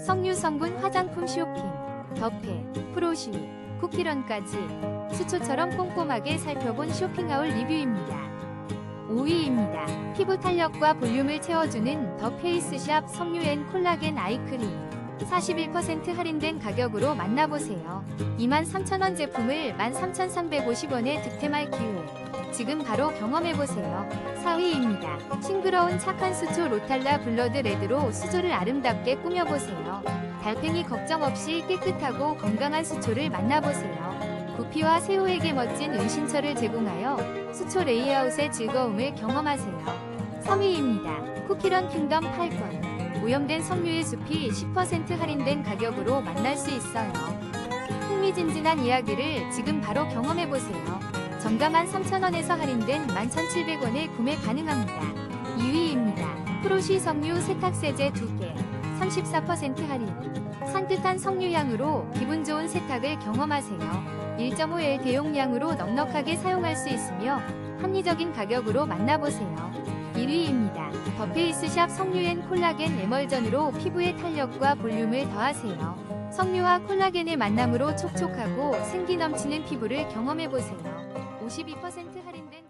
석류 성분 화장품 쇼핑, 덕페, 프로슈, 쿠키런까지 수초처럼 꼼꼼하게 살펴본 쇼핑하울 리뷰입니다. 5위입니다. 피부 탄력과 볼륨을 채워주는 더 페이스샵 석류 앤 콜라겐 아이크림 41% 할인된 가격으로 만나보세요. 23,000원 제품을 13,350원에 득템할 기회. 지금 바로 경험해보세요. 4위입니다. 싱그러운 착한 수초 로탈라 블러드 레드로 수조를 아름답게 꾸며보세요. 달팽이 걱정 없이 깨끗하고 건강한 수초를 만나보세요. 구피와 새우에게 멋진 은신처를 제공하여 수초 레이아웃의 즐거움을 경험하세요. 3위입니다. 쿠키런 킹덤 8권. 오염된 석류의 숲이 10% 할인된 가격으로 만날 수 있어요. 흥미진진한 이야기를 지금 바로 경험해보세요. 정가만 3,000원에서 할인된 11,700원에 구매 가능합니다. 2위입니다. 프로시 석류 세탁세제 2개 34% 할인 산뜻한 석류향으로 기분 좋은 세탁을 경험하세요. 1.5L 대용량으로 넉넉하게 사용할 수 있으며 합리적인 가격으로 만나보세요. 1위입니다. 더페이스샵 석류앤 콜라겐 에멀전으로 피부의 탄력과 볼륨을 더하세요. 석류와 콜라겐의 만남으로 촉촉하고 생기 넘치는 피부를 경험해보세요. 52% 할인된